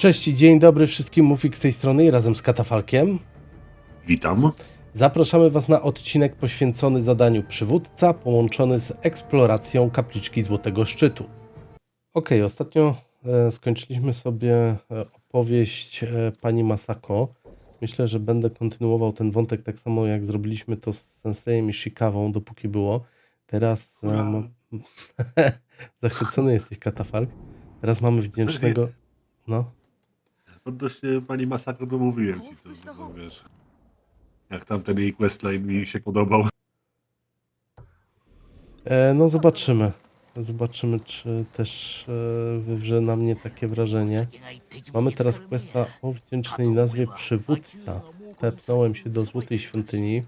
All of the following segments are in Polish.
Cześć i dzień dobry wszystkim, Mufik z tej strony i razem z Katafalkiem. Witam. Zapraszamy Was na odcinek poświęcony zadaniu przywódca, połączony z eksploracją kapliczki Złotego Szczytu. Ok, ostatnio e, skończyliśmy sobie e, opowieść e, pani Masako. Myślę, że będę kontynuował ten wątek tak samo jak zrobiliśmy to z Sensejem i Shikawą, dopóki było. Teraz e, zachwycony jesteś, Katafalk. Teraz mamy wdzięcznego... No. Odnośnie pani Masako to mówiłem ci, to, to wiesz. Jak tam ten jej questline mi się podobał. E, no zobaczymy. Zobaczymy, czy też e, wywrze na mnie takie wrażenie. Mamy teraz questa o wdzięcznej nazwie Przywódca. Tepnąłem się do Złotej Świątyni.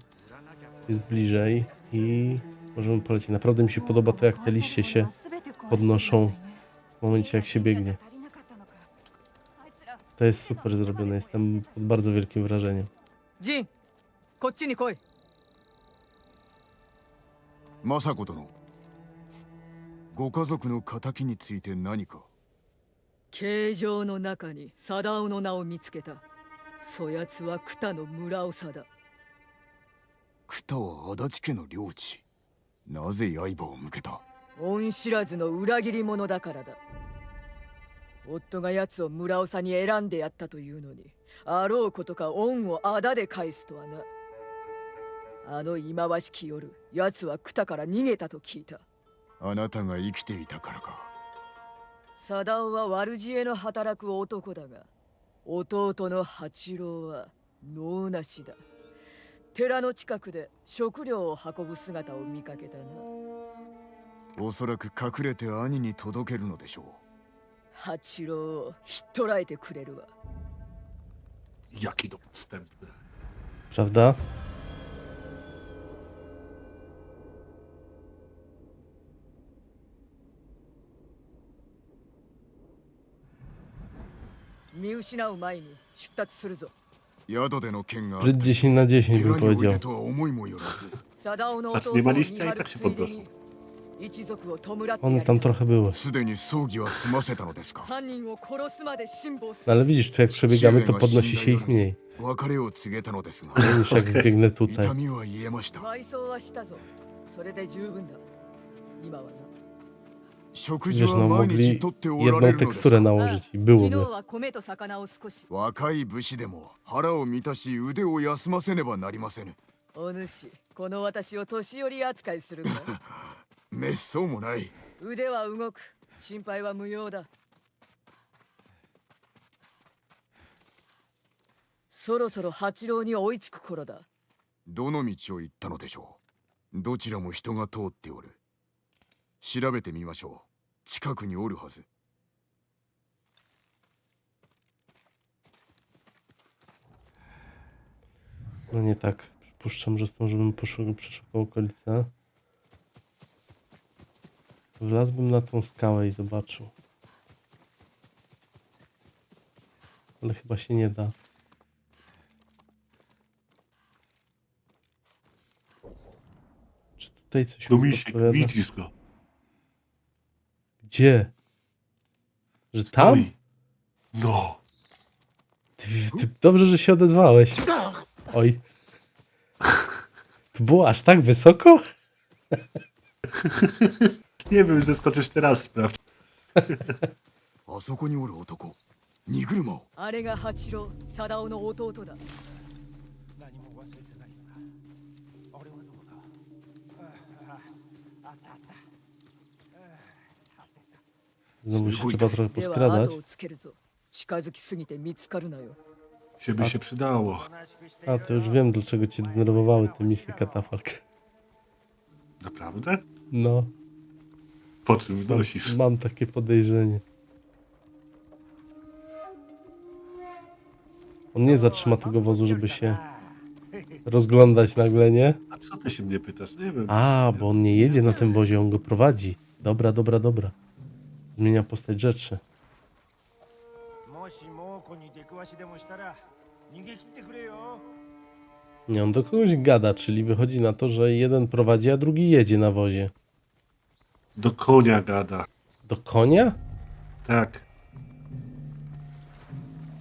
Jest bliżej i możemy polecieć. Naprawdę mi się podoba to, jak te liście się podnoszą w momencie, jak się biegnie. To jest super zrobione. Jestem pod bardzo wielkim wrażeniem. ジンこっちに来い政子殿ご家族の仇について何か形状の中に貞夫の名を見つけたそやつは草の村長だ草は足立家の領地なぜ刃を向けた恩知らずの裏切り者だからだ夫が奴を村長に選んでやったというのにあろうことか恩をあだで返すとはな。あの忌まわしき夜奴は草から逃げたと聞いた。あなたが生きていたからか。貞夫は悪知恵の働く男だが弟の八郎は能なしだ。寺の近くで食料を運ぶ姿を見かけたな。おそらく隠れて兄に届けるのでしょ八郎をひっ捕らえてくれるわ Jaki to podstępny. Prawda? 見失う前に出立するぞう宿での剣があっ Bryt て 10 na 10 bym 寺におい powiedział. てとは思いもよらず貞夫のznaczy,弟 nie を ma 見 liścia i 張る tak się ついで podnoszą. に 一族を弔って One や tam trochę były. すでに葬儀は済ませたのですか？犯人を殺すまで辛抱す No る ale widzisz, tu jak przebiegamy, to podnosi się ich mniej. 別れを告げたのですが。Niż jak biegnę tutaj. 痛みは癒えました。埋葬はしたぞ。それで十分だ。今はな。食事 Wiesz, は no 毎日 mogli とっておられる jedną のです teksturę か nałożyć i 昨日 byłoby. は米と魚を少し。若い武士でも腹を満たし腕を休ませねばなりませぬ。お主この私を年寄り扱いする 滅相もない。腕は動く。心配は無用だ。そろそろ八郎に追いつく頃だ。どの道を行ったのでしょう。どちらも人が通っておる。調べてみましょう。近くにおるはず。No nie tak. Przypuszczam, że chcą, żebym poszukał, przeszukał okolice. Wlazłbym na tą skałę i zobaczył. Ale chyba się nie da. Czy tutaj coś mi Domisiek, podpowiada? widzisz go. Gdzie? Że tam? Stoi. No. Ty, ty, dobrze, że się odezwałeś. Oj. To było aż tak wysoko? Nie wiem, zeskoczysz teraz, sprawdź. あそこにおる男荷車をあれが八郎貞夫の弟だ何も忘れてないよな俺はどこだあああったあった Znowu się Spróbuj. trzeba trochę では poskradać. 後をつけるぞ近づきすぎて見つかるなよ Się by się przydało. 同じくしてい A, る to już wiem, dlaczego cię denerwowały te misje katafalk. Naprawdę? No, Po czym wnosisz? Mam takie podejrzenie. On nie zatrzyma tego wozu, żeby się rozglądać nagle, nie? A co ty się mnie pytasz? Nie wiem. A, bo on nie jedzie na tym wozie, on go prowadzi. Dobra, dobra, dobra. Zmienia postać rzeczy. Nie, on do kogoś gada, czyli wychodzi na to, że jeden prowadzi, a drugi jedzie na wozie. Do konia gada. Do konia? Tak.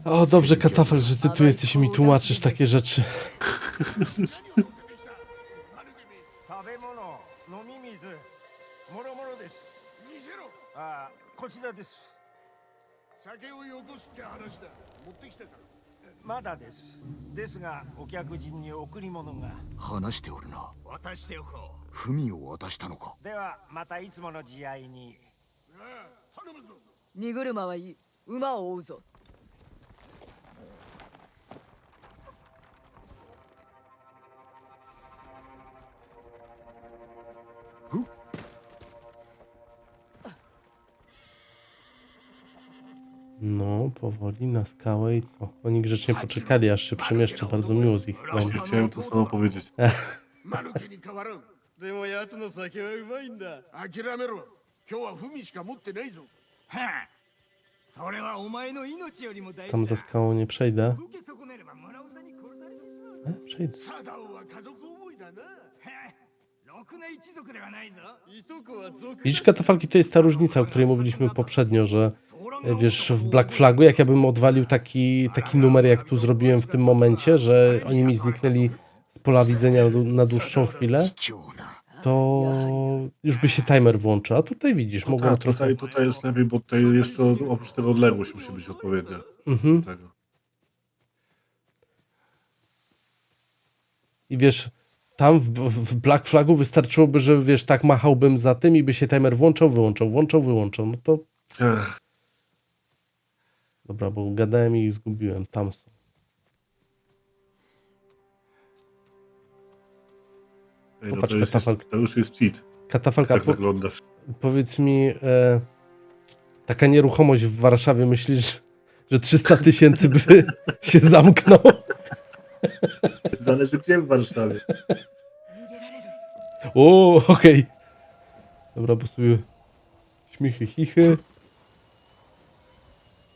O, dobrze, katafal, że ty tu jesteś i mi tłumaczysz takie rzeczy. まだです。ですがお客人に贈り物が。話しておるな。渡しておこ文を渡したのか。うではまたいつもの慈愛に。頼むぞ。荷車はいい。馬を追うぞ powoli na skałę i co? Oni grzecznie poczekali, aż się przemieszczę. Bardzo miło z ich strony. Chciałem to samo powiedzieć. マヌケに変わらんでも奴の酒はうまいんだ諦めろ今日は文しか持ってないぞはあそれはお前の命よりも大事 Tam za skałą nie przejdę. 受け損ねれば村長に殺されてしまう E, przejdę. サダオ Liczka to falki to jest ta różnica, o której mówiliśmy poprzednio, że e, wiesz, w Black Flagu, jak ja bym odwalił taki, taki numer, jak tu zrobiłem w tym momencie, że oni mi zniknęli z pola widzenia na dłuższą chwilę, to już by się timer włączył. A tutaj widzisz, mogą tak, trochę... Tutaj, tutaj jest lepiej, bo tutaj jeszcze oprócz tego odległość musi być odpowiednia. Mhm. I wiesz, tam w, w Black Flagu wystarczyłoby, że wiesz, tak machałbym za tym i by się timer włączał, wyłączał, włączał, wyłączał. No to Ech, dobra, bo gadałem i zgubiłem. Tam są. ej, no Popatrz, to, jest, katafalk. to już jest cheat, Katafalka, tak po, zaglądasz. powiedz mi, e, taka nieruchomość w Warszawie, myślisz, że 300 tysięcy by się zamknął? Zależy gdzie w Warszawie. O, okej. Dobra, bo sobie śmichy, chichy.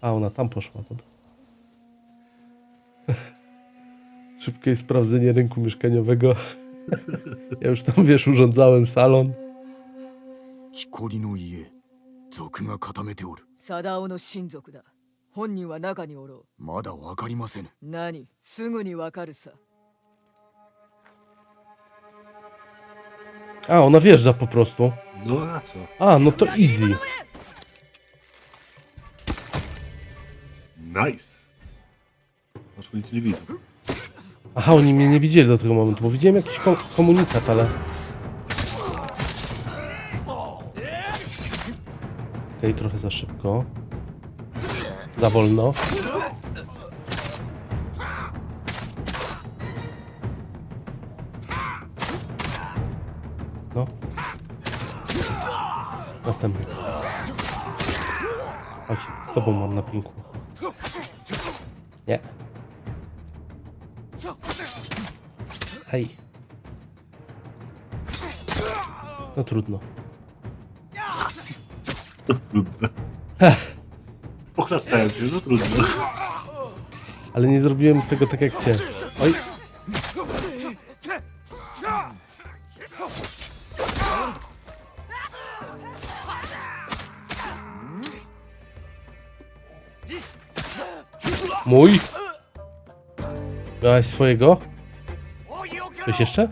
A, ona tam poszła, dobra. Szybkie sprawdzenie rynku mieszkaniowego. Ja już tam, wiesz, urządzałem salon. 誇りの家族が固めておる貞夫の親族だ 本人は中におろまだわかりませぬう何すぐにわかるさ A, ona wjeżdża po prostu. No a co? A, no to easy. Nice. Aż oni cię nie widzą. Aha, oni mnie nie widzieli do tego momentu, bo widziałem jakiś ko komunikat, ale... Okej, trochę za szybko. Za wolno. No. Następny. Chodź, z tobą mam na pinku. Nie. Hej. No trudno. Trudno. Pochlastałem się, no trudno. Ale nie zrobiłem tego tak jak chciałem. Oj. Mój? Miałeś swojego? Coś jeszcze?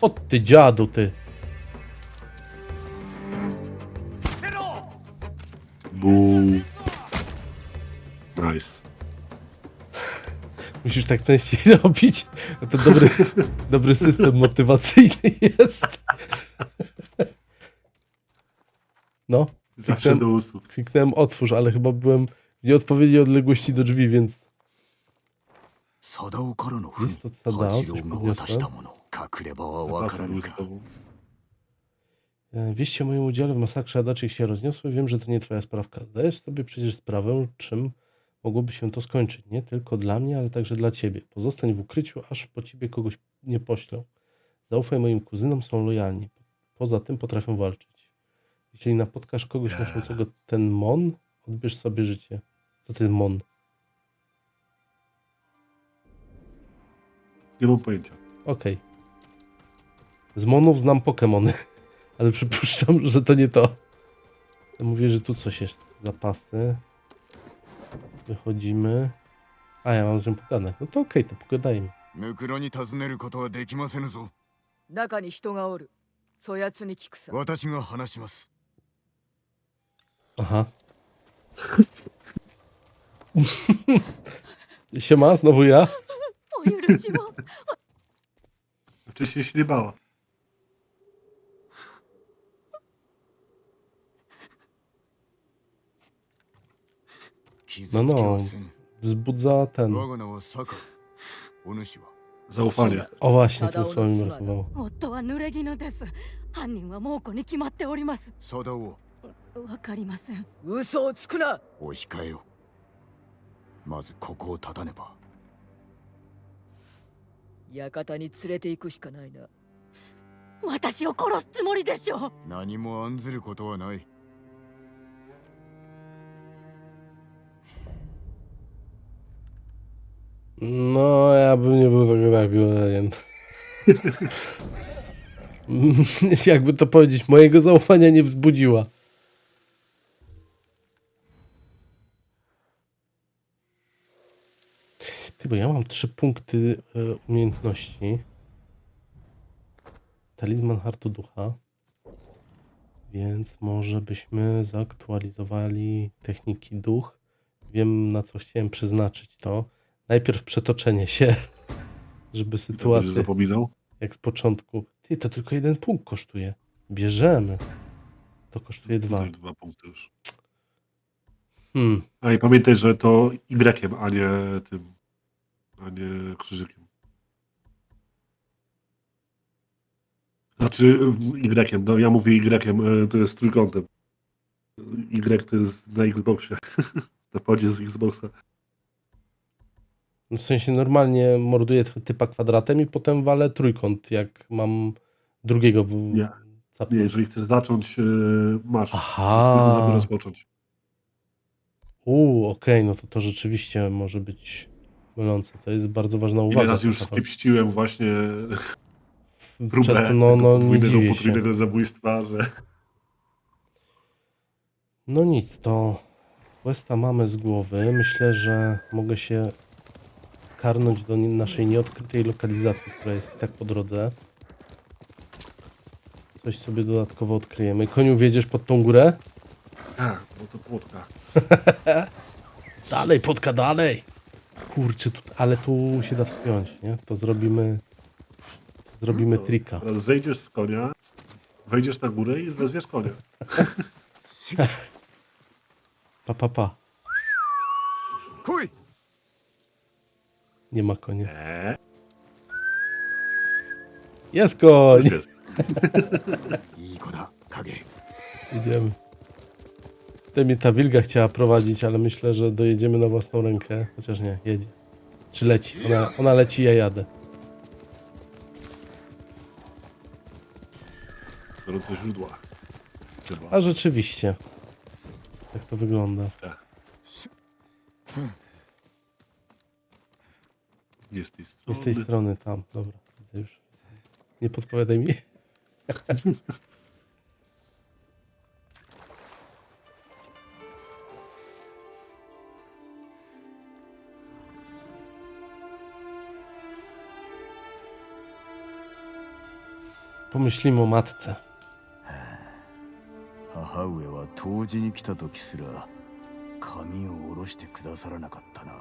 O ty dziadu, ty. Musisz tak częściej robić. No To dobry, dobry system motywacyjny jest. No, Zawsze kliknąłem, do usług. kliknąłem otwórz, ale chyba byłem w nieodpowiedniej odległości do drzwi, więc 貞夫からの文 Jest to Sadao,八 coś 郎が渡したもの隠れ場はわから Zapraszam ぬ z か tobą. e, wieści o moim udziale w masakrze Adaczyk się rozniosły. Wiem, że to nie twoja sprawka. Zdajesz sobie przecież sprawę, czym mogłoby się to skończyć. Nie tylko dla mnie, ale także dla ciebie. Pozostań w ukryciu, aż po ciebie kogoś nie poślą. Zaufaj moim kuzynom, są lojalni. Poza tym potrafią walczyć. Jeśli napotkasz kogoś noszącego ten mon, odbierz sobie życie. Co jest mon? Nie mam pojęcia. Okej. Z monów znam Pokemony, ale przypuszczam, że to nie to. Mówię, że tu coś jest. Zapasy. Wychodzimy. A, ja mam z nią pogadać. No to okej, to pogadajmy. ムクロに尋ねることはできませぬぞ中に人がおるそやつに聞くさ私が話します Aha. Siema, znowu ja. お許しを Oczywiście się nie せぬ Wzbudza ten. Zaufanie. O właśnie, tym słowem mi brakowało. 夫は濡れ衣です。犯人は猛虎に決まっております。貞を。わかりません。嘘をつくな。お控えよまずここを立たねば。館に連れて行くしかないな。私を殺すつもりでしょう。何も案ずることはない No, ja bym nie był tego tak pewien. Jakby to powiedzieć, mojego zaufania nie wzbudziła. Ty, bo ja mam trzy punkty e, umiejętności. Talizman Hartu Ducha. Więc może byśmy zaktualizowali techniki duch. Wiem na co chciałem przeznaczyć to. Najpierw przetoczenie się, żeby sytuację zapominał. jak z początku. Ty, to tylko jeden punkt kosztuje. Bierzemy. To kosztuje dwa. Tutaj dwa punkty już. Hmm. A i pamiętaj, że to Y, a nie tym. A nie krzyżykiem. Znaczy Y, no ja mówię Y, to jest trójkątem. Y to jest na Xboxie. To pochodzi z Xboxa. W sensie normalnie morduję ty- typa kwadratem i potem walę trójkąt, jak mam drugiego w... Nie. Nie, jeżeli chcesz zacząć, e, masz. Aha. Żeby rozpocząć. Uuu, okej, no to to rzeczywiście może być mylące. To jest bardzo ważna Ile uwaga. razy już taka. skiepściłem właśnie próbę Przez to, no, no nie dziwię się. zabójstwa, że No nic, to questa mamy z głowy. Myślę, że mogę się karnąć do naszej nieodkrytej lokalizacji, która jest i tak po drodze. Coś sobie dodatkowo odkryjemy. Koniu, wiedziesz pod tą górę? A, bo to płotka. Dalej, podka, dalej! Kurczę, tu, ale tu się da wspiąć, nie? To zrobimy... Zrobimy trika. Teraz zejdziesz z konia, wejdziesz na górę i wezwiesz konia. Pa, pa, pa. 来い nie ma konia. Eee. Jest koń! Już jest. Idziemy. Tutaj ta wilga chciała prowadzić, ale myślę, że dojedziemy na własną rękę. Chociaż nie, jedzie. Czy leci? Ona, ona leci, ja jadę. Drodze źródła. Chyba. A rzeczywiście. Tak to wygląda. Tak. Nie z tej strony. Nie z tej strony, tam. Dobra, widzę już. Nie podpowiadaj mi. Pomyślimy o matce. 母上は当時に来た時すら髪を下ろしてくださらなかったな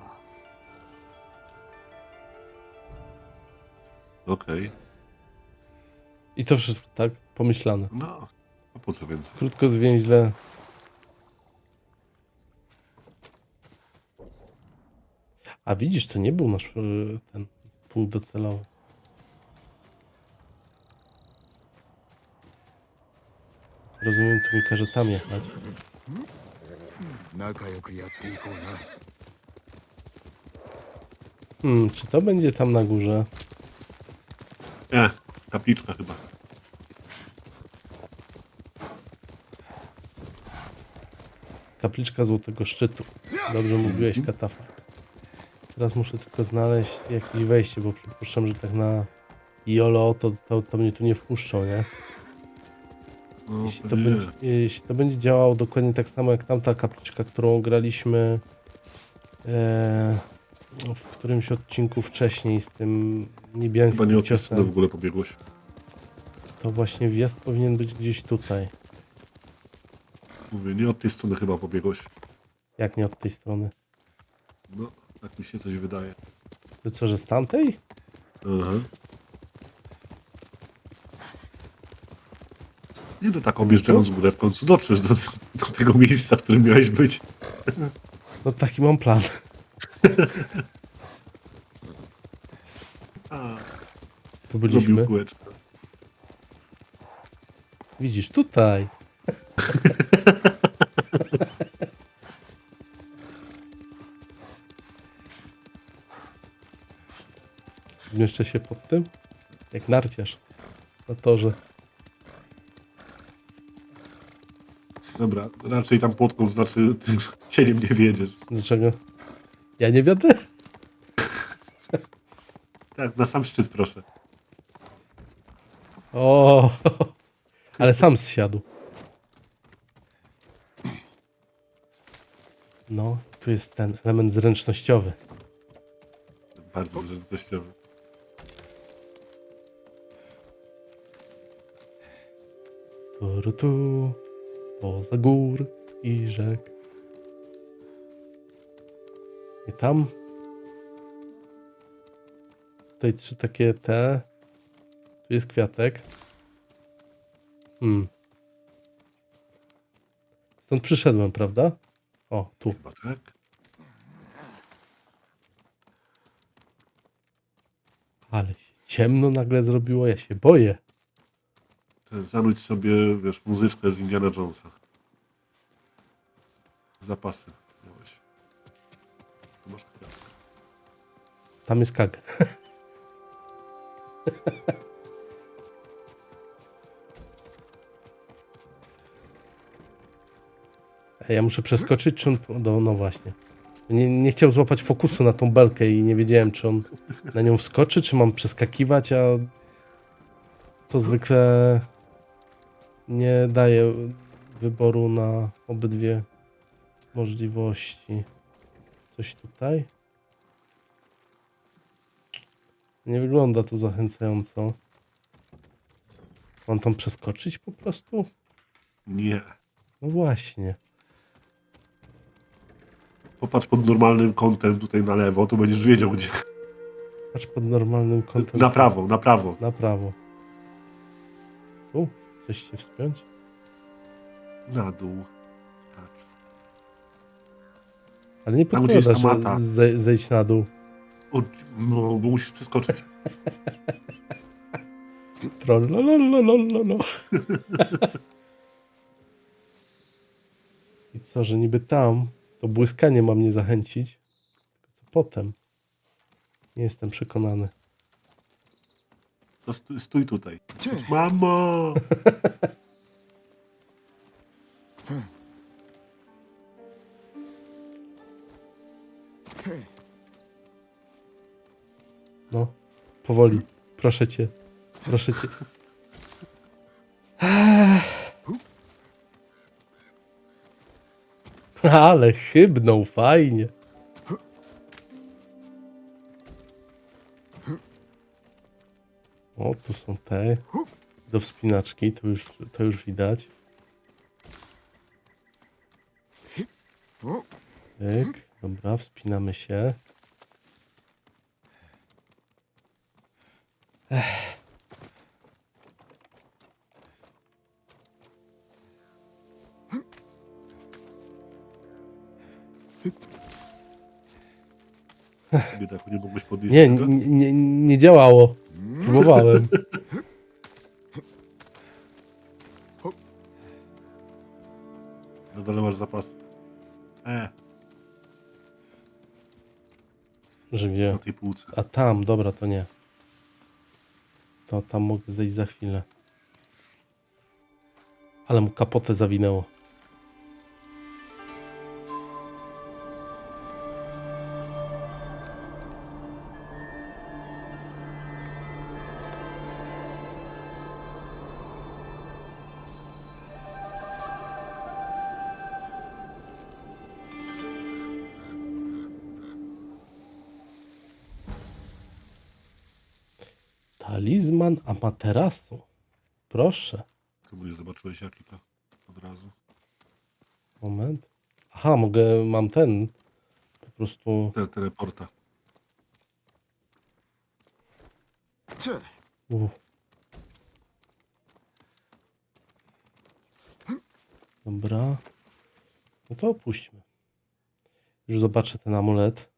Okej. I to wszystko, tak? Pomyślane. No, a po co więcej? Krótko, zwięźle. A widzisz, to nie był nasz y, ten punkt docelowy. Rozumiem, tu mi każe tam jechać. 仲良くやっていこうな Hmm, czy to będzie tam na górze? Nie, kapliczka chyba. Kapliczka Złotego Szczytu. Dobrze mówiłeś, Katafa. Teraz muszę tylko znaleźć jakieś wejście, bo przypuszczam, że tak na YOLO to, to, to mnie tu nie wpuszczą, nie? No, Jeśli to, będzie, jeśli to będzie działało dokładnie tak samo jak tamta kapliczka, którą graliśmy e, w którymś odcinku wcześniej z tym niebiańskim Chyba nie od tej ciosem. w ogóle pobiegłeś. To właśnie wjazd powinien być gdzieś tutaj. Mówię, nie od tej strony chyba pobiegłeś. Jak nie od tej strony. No, tak mi się coś wydaje. To co, że z tamtej? Aha. Nie no tak objeżdżając górę w końcu dotrzesz do, do tego miejsca, w którym miałeś być. No taki mam plan. A, Tu byliśmy. kółeczko. Widzisz, tutaj. Zmieszczę się pod tym? Jak narciarz. Na torze. Dobra, raczej tam płotką, znaczy tym cieniem nie wiedziesz. Dlaczego? Ja nie wiadę. Tak, na sam szczyt proszę. O, ale sam zsiadł. No, tu jest ten element zręcznościowy. Bardzo zręcznościowy. Tu, tu, spoza gór i rzek. Tam. Tutaj trzy takie te. Tu jest kwiatek. Hmm. Stąd przyszedłem, prawda? O, tu. Chyba tak. Ale się ciemno nagle zrobiło, ja się boję. Zanudź sobie, wiesz, muzyczkę z Indiana Jonesa. Zapasy. Tu masz. Tam jest kag. Ja muszę przeskoczyć, czy on... No, no właśnie. Nie, nie chciał złapać fokusu na tą belkę i nie wiedziałem, czy on na nią wskoczy, czy mam przeskakiwać, a to zwykle nie daje wyboru na obydwie możliwości. Coś tutaj? Nie wygląda to zachęcająco. Mam tam przeskoczyć po prostu? Nie. No właśnie. Popatrz pod normalnym kątem tutaj na lewo, to będziesz wiedział gdzie. Patrz pod normalnym kątem. Na prawo, na prawo. Na prawo. Tu? Coś się wspiąć? Na dół. Ale nie Tam, gdzie jest podpowiada, ta mata. że ze, zejdź na dół. O, no, bo musisz przeskoczyć. Troll. lo, lo, lo, lo, lo, lo. I co, że niby tam to błyskanie ma mnie zachęcić? Tylko co potem? Nie jestem przekonany. To stój, stój tutaj. Mamo! No, powoli. Proszę cię. Proszę cię. Ale chybnął, fajnie. O, tu są te. Do wspinaczki, to już, to już widać. Tyk, dobra, wspinamy się. Biedaku, nie mogłeś podnieść Nie, tego? nie, nie, nie działało. Próbowałem. Na dole masz zapas. E, Że gdzie? na tej półce. A tam, dobra, to nie. To tam mogę zejść za chwilę. Ale mu kapotę zawinęło. Amaterasu. Proszę. Tu nie zobaczyłeś jaki to od razu. Moment. Aha, mogę, mam ten. Po prostu. Te, teleporta. Cze, U. Dobra. No to opuśćmy. Już zobaczę ten amulet.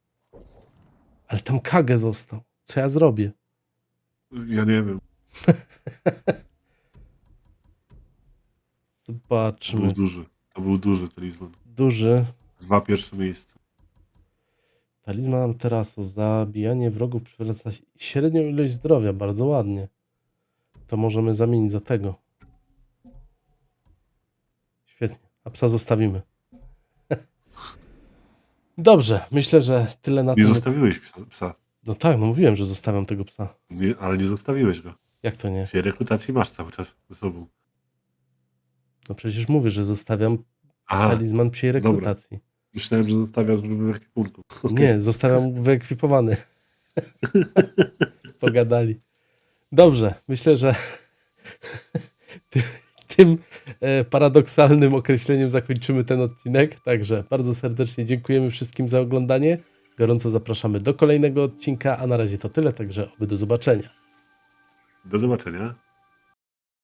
Ale tam Kage został. Co ja zrobię? Ja nie wiem. To był Zobaczmy. duży. To był duży talizman. Duży. Dwa pierwsze miejsca. Talizman terasu. Zabijanie wrogów przywraca średnią ilość zdrowia. Bardzo ładnie. To możemy zamienić za tego. Świetnie. A psa zostawimy. Dobrze. Myślę, że tyle na Nie tym. zostawiłeś psa- psa. No tak, no mówiłem, że zostawiam tego psa. Nie, ale nie zostawiłeś go. Jak to nie? W rekrutacji masz cały czas ze sobą. No przecież mówię, że zostawiam Aha, talizman przy jej dobra. rekrutacji. myślałem, że zostawiasz w ekwipunku. Nie, zostawiam wyekwipowany. Pogadali. Dobrze, myślę, że ty- tym e, paradoksalnym określeniem zakończymy ten odcinek. Także bardzo serdecznie dziękujemy wszystkim za oglądanie. Gorąco zapraszamy do kolejnego odcinka, a na razie to tyle, także oby do zobaczenia. Do zobaczenia.